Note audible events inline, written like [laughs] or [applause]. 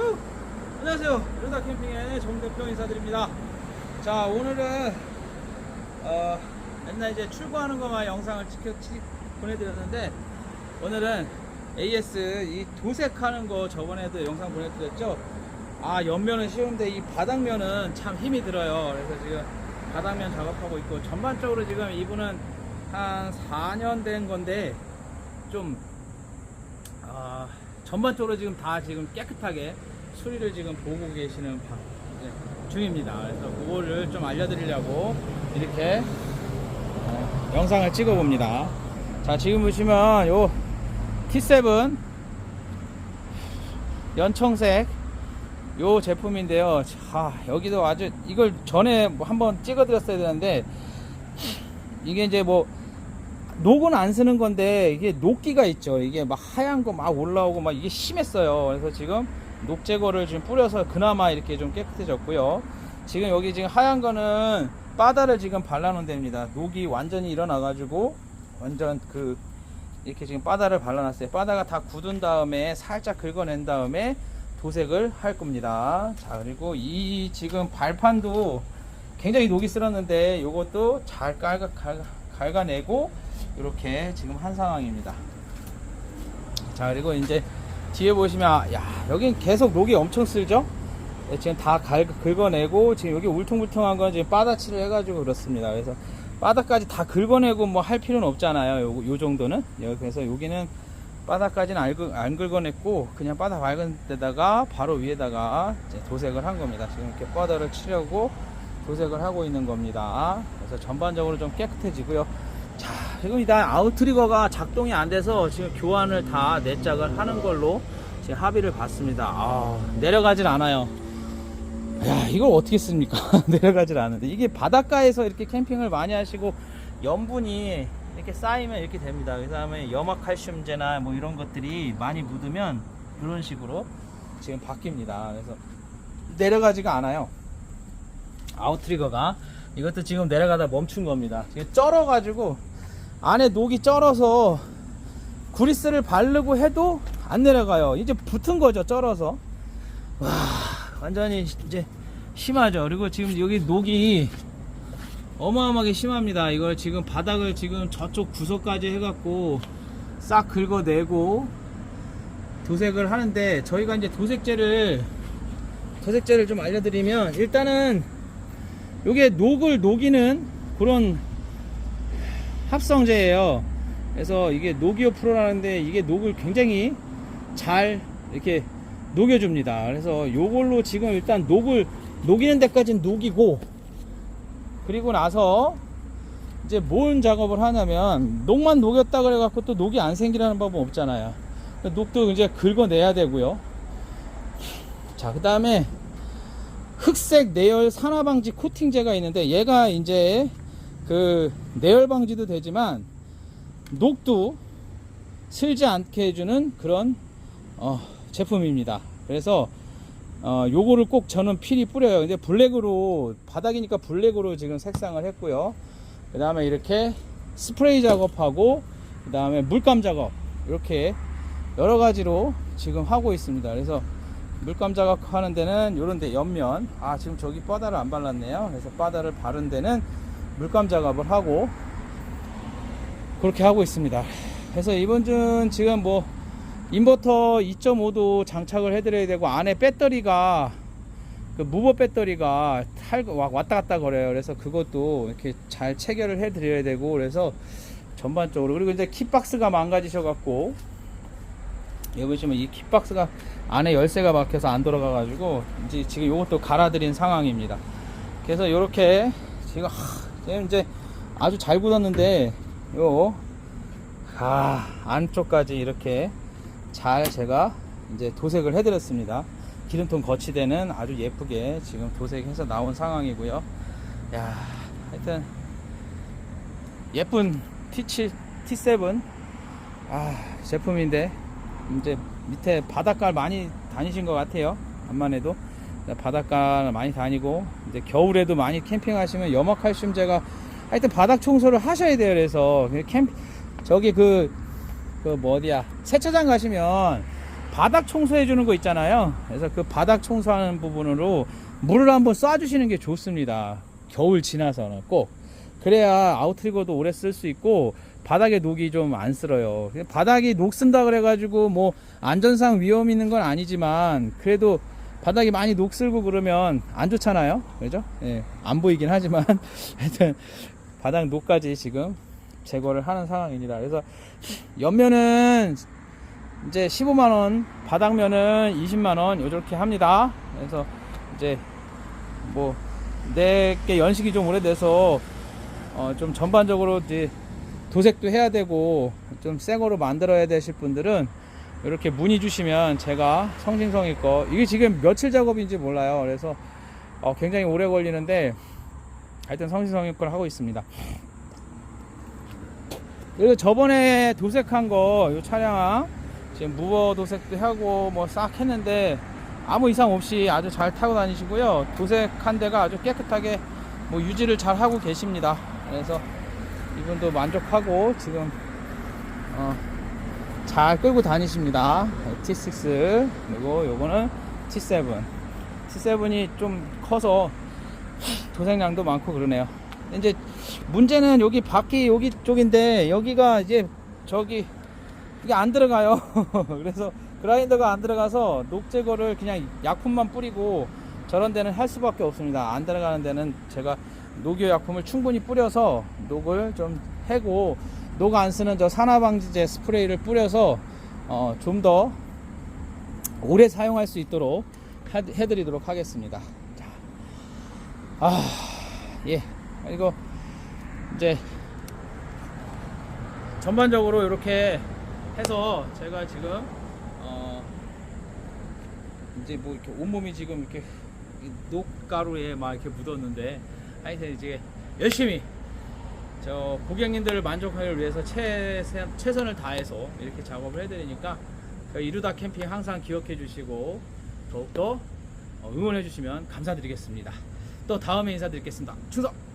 안녕하세요. 여자 캠핑의 정 대표 인사드립니다. 자, 오늘은 어, 맨날 이제 출고하는 것만 영상을 찍혀 찍- 보내드렸는데 오늘은 AS 이 도색하는 거 저번에도 영상 보내드렸죠. 아, 옆면은 쉬운데 이 바닥면은 참 힘이 들어요. 그래서 지금 바닥면 작업하고 있고 전반적으로 지금 이분은 한 4년 된 건데 좀 아, 전반적으로 지금 다 지금 깨끗하게 수리를 지금 보고 계시는 바- 이제 중입니다. 그래서 그거를 좀 알려드리려고 이렇게 어, 영상을 찍어 봅니다. 자, 지금 보시면 요 T7 연청색 요 제품인데요. 자, 여기도 아주 이걸 전에 뭐 한번 찍어 드렸어야 되는데 이게 이제 뭐 녹은 안 쓰는 건데 이게 녹기가 있죠. 이게 막 하얀 거 막 올라오고 막 이게 심했어요. 그래서 지금 녹 제거를 지금 뿌려서 그나마 이렇게 좀 깨끗해졌고요. 지금 여기 지금 하얀 거는 바다를 지금 발라놓은 데입니다. 녹이 완전히 일어나가지고 완전 그 이렇게 지금 바다를 발라놨어요. 바다가 다 굳은 다음에 살짝 긁어낸 다음에 도색을 할 겁니다. 자 그리고 이 지금 발판도 굉장히 녹이 쓸었는데 이것도 잘 깔가, 갈, 갉아내고 이렇게 지금 한 상황입니다. 자 그리고 이제 뒤에 보시면 야 여긴 계속 녹이 엄청 쓸죠? 네, 지금 다 갈, 긁어내고 지금 여기 울퉁불퉁한 건 지금 바다칠을 해가지고 그렇습니다. 그래서 바닥까지 다 긁어내고 뭐 할 필요는 없잖아요. 요, 요 정도는 여기 그래서 여기는 바닥까지는 안, 긁- 안 긁어냈고 그냥 바닥 맑은 데다가 바로 위에다가 도색을 한 겁니다. 지금 이렇게 바다를 치려고 도색을 하고 있는 겁니다. 그래서 전반적으로 좀 깨끗해지고요. 자, 지금 일단 아웃트리거가 작동이 안 돼서 지금 교환을 다 내짝을 하는 걸로 지금 합의를 봤습니다. 아, 내려가질 않아요. 야, 이걸 어떻게 씁니까? [laughs] 내려가질 않는데. 이게 바닷가에서 이렇게 캠핑을 많이 하시고 염분이 이렇게 쌓이면 이렇게 됩니다. 그 다음에 염화칼슘제나 뭐 이런 것들이 많이 묻으면 이런 식으로 지금 바뀝니다. 그래서 내려가지가 않아요. 아웃트리거가 이것도 지금 내려가다 멈춘 겁니다. 쩔어가지고 안에 녹이 쩔어서 구리스를 바르고 해도 안 내려가요. 이제 붙은 거죠, 쩔어서. 와, 완전히 이제 심하죠. 그리고 지금 여기 녹이 어마어마하게 심합니다. 이걸 지금 바닥을 지금 저쪽 구석까지 해갖고 싹 긁어내고 도색을 하는데 저희가 이제 도색제를 도색제를 좀 알려드리면 일단은 요게 녹을 녹이는 그런 합성제예요. 그래서 이게 녹이오 프로라는데 이게 녹을 굉장히 잘 이렇게 녹여줍니다. 그래서 요걸로 지금 일단 녹을 녹이는 데까지는 녹이고 그리고 나서 이제 뭔 작업을 하냐면 녹만 녹였다 그래갖고 또 녹이 안 생기라는 법은 없잖아요. 녹도 이제 긁어내야 되고요. 자, 그 다음에 흑색 내열 산화 방지 코팅제가 있는데 얘가 이제 그 내열 방지도 되지만 녹도 슬지 않게 해주는 그런 어, 제품입니다. 그래서 어, 요거를 꼭 저는 필히 뿌려요. 근데 블랙으로 바닥이니까 블랙으로 지금 색상을 했고요. 그 다음에 이렇게 스프레이 작업하고 그 다음에 물감 작업 이렇게 여러 가지로 지금 하고 있습니다. 그래서 물감 작업하는 데는 요런 데 옆면 아 지금 저기 바다를 안 발랐네요. 그래서 바다를 바른 데는 물감 작업을 하고 그렇게 하고 있습니다. 그래서 이번 주 지금 뭐 인버터 2.5도 장착을 해드려야 되고 안에 배터리가 그 무버 배터리가 탈 와- 왔다 갔다 거려요. 그래서 그것도 이렇게 잘 체결을 해드려야 되고 그래서 전반적으로 그리고 이제 kit박스가 망가지셔 갖고 여기 보시면 이 kit박스가 안에 열쇠가 박혀서 안 돌아가 가지고 이제 지금 이것도 갈아드린 상황입니다. 그래서 이렇게 지금 이제 아주 잘 굳었는데 요 아, 안쪽까지 이렇게 잘 제가 이제 도색을 해드렸습니다. 기름통 거치대는 아주 예쁘게 지금 도색해서 나온 상황이고요. 야, 하여튼 예쁜 T7, T7 아, 제품인데 이제 밑에 바닷가를 많이 다니신 것 같아요. 안만 해도 바닷가 많이 다니고 이제 겨울에도 많이 캠핑하시면 염화칼슘제가 하여튼 바닥 청소를 하셔야 돼요. 그래서 캠 저기 그 그뭐 어디야 세차장 가시면 바닥 청소해 주는 거 있잖아요. 그래서 그 바닥 청소하는 부분으로 물을 한번 쏴 주시는 게 좋습니다. 겨울 지나서는 꼭 그래야 아웃트리거도 오래 쓸 수 있고 바닥에 녹이 좀 안 쓸어요. 바닥이 녹 쓴다 그래가지고 뭐 안전상 위험 있는 건 아니지만 그래도 바닥이 많이 녹 쓸고 그러면 안 좋잖아요. 그죠? 예, 안 보이긴 하지만 [laughs] 하여튼 바닥 녹까지 지금 제거를 하는 상황입니다. 그래서 옆면은 이제 15만 원, 바닥면은 20만원, 요렇게 합니다. 그래서 이제 뭐, 내게 연식이 좀 오래돼서, 어, 좀 전반적으로 이제 도색도 해야 되고, 좀 새 거로 만들어야 되실 분들은, 이렇게 문의 주시면 제가 성심성의껏, 이게 지금 며칠 작업인지 몰라요. 그래서, 어, 굉장히 오래 걸리는데, 하여튼 성심성의껏 하고 있습니다. 그리고 저번에 도색한 거, 요 차량, 지금 무버 도색도 하고 뭐 싹 했는데 아무 이상 없이 아주 잘 타고 다니시고요. 도색한 데가 아주 깨끗하게 뭐 유지를 잘 하고 계십니다. 그래서 이분도 만족하고 지금 어, 잘 끌고 다니십니다. T6 그리고 요거는 T7. T7이 좀 커서 도색량도 많고 그러네요. 이제 문제는 여기 바퀴 여기 쪽인데 여기가 이제 저기 이게 안 들어가요. [laughs] 그래서 그라인더가 안 들어가서 녹 제거를 그냥 약품만 뿌리고 저런 데는 할 수밖에 없습니다. 안 들어가는 데는 제가 녹유 약품을 충분히 뿌려서 녹을 좀 해고 녹안 쓰는 저 산화방지제 스프레이를 뿌려서 어, 좀 더 오래 사용할 수 있도록 해- 해드리도록 하겠습니다. 자. 아, 예. 그리고 이제 전반적으로 이렇게 해서 제가 지금 어 이제 뭐 이렇게 온몸이 지금 이렇게 이 녹가루에 막 이렇게 묻었는데 하여튼 이제 열심히 저 고객님들을 만족하기 위해서 최, 최선을 다해서 이렇게 작업을 해드리니까 그 이루다 캠핑 항상 기억해 주시고 더욱더 어, 응원해 주시면 감사드리겠습니다. 또 다음에 인사드리겠습니다. 충성!